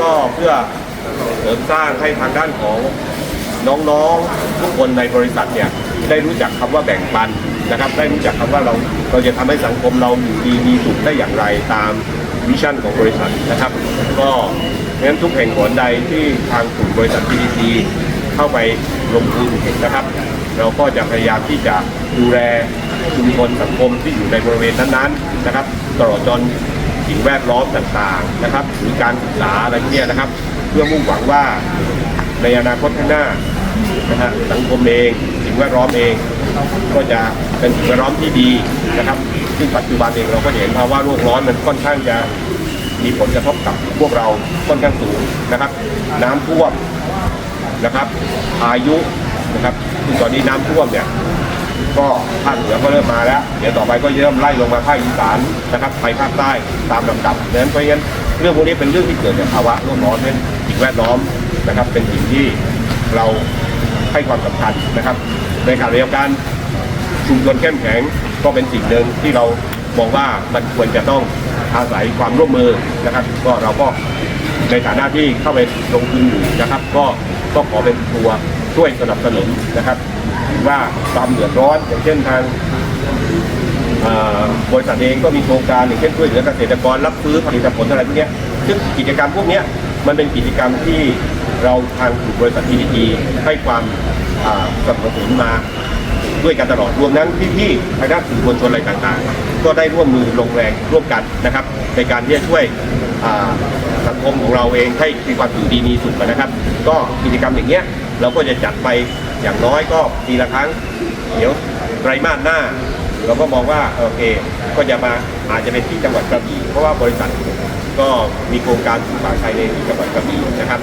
ก็เพื่อเสริมสร้างให้ทางด้านของน้องๆทุกคนในบริษัทเนี่ยได้รู้จักคำว่าแบ่งปันนะครับ ได้รู้จักคำว่าเราเราจะทำให้สังคมเราอยู่ดีมีสุขได้อย่างไรตามวิชั่นของบริษัทนะครับ ก็งั้นทุกแห่งหนใดที่ทางกลุ่มบริษัท PDC เข้าไปลงทุนนะครับ เราก็จะพยายามที่จะดูแลชุมชนสังคมที่อยู่ในบริเวณนั้นๆนะครับ ตลอดจน สิ่งแวดล้อมต่างๆนะครับหรือการศึกษาอะไรพวกเนี้ยนะครับ เพื่อมุ่งหวังว่าในอนาคตข้างหน้านะฮะสังคมเองสิ่งแวดล้อมเอง ก็จะเป็นสิ่งแวดล้อมที่ดีนะครับ ซึ่งปัจจุบันเองเราก็เห็นภาวะโลกร้อนมันค่อนข้างจะมีผลกระทบกับพวกเราค่อนข้างสูงนะครับ น้ำท่วมนะครับพายุนะครับซึ่งตอนนี้น้ำท่วมเนี่ย ก็ภาคเหนือก็เริ่มมาแล้ว เดี๋ยวต่อไปก็เริ่มไล่ลงมาภาคอีสานนะครับไปภาคใต้ตามลำดับดังนั้นเพราะฉะนั้นเรื่องพวกนี้เป็นเรื่องที่เกิดจากภาวะโลกร้อนเป็นสิ่งแวดล้อมนะครับ เป็นสิ่งที่เราให้ความสำคัญนะครับ ในขณะเดียวกันชุมชนเข้มแข็งก็เป็นสิ่งหนึ่งที่เรามองว่ามันควรจะต้องอาศัยความร่วมมือนะครับ ก็เราก็ในฐานะที่เข้าไปลงทุนอยู่นะครับ ก็ก็ขอเป็นตัวช่วยสนับสนุนนะครับ ว่าความเดือดร้อนอย่างเช่นทางบริษัทเองก็มีโครงการอย่างเช่นช่วยเหลือเกษตรกรรับซื้อผลิตผลอะไรพวกนี้ซึ่งกิจกรรมพวกนี้มันเป็นกิจกรรมที่เราทางกลุ่มบริษัท PTT ให้ความสนับสนุนมาด้วยกันตลอดรวมทั้งพี่ๆทางด้านสื่อมวลชนอะไรต่างๆ ก็ได้ร่วมมือลงแรงร่วมกันนะครับ ในการที่จะช่วย สังคมของเราเองให้มีความอยู่ดีมีสุขนะครับ ก็กิจกรรมอย่างเงี้ยเราก็จะจัดไปอย่างน้อยก็ปีละครั้ง เดี๋ยวไตรมาสหน้า เราก็มองว่าโอเค ก็จะมาอาจจะเป็นที่จังหวัดกระบี่เพราะว่าบริษัทก็มีโครงการปลูกป่าชายเลนที่จังหวัดกระบี่นะครับ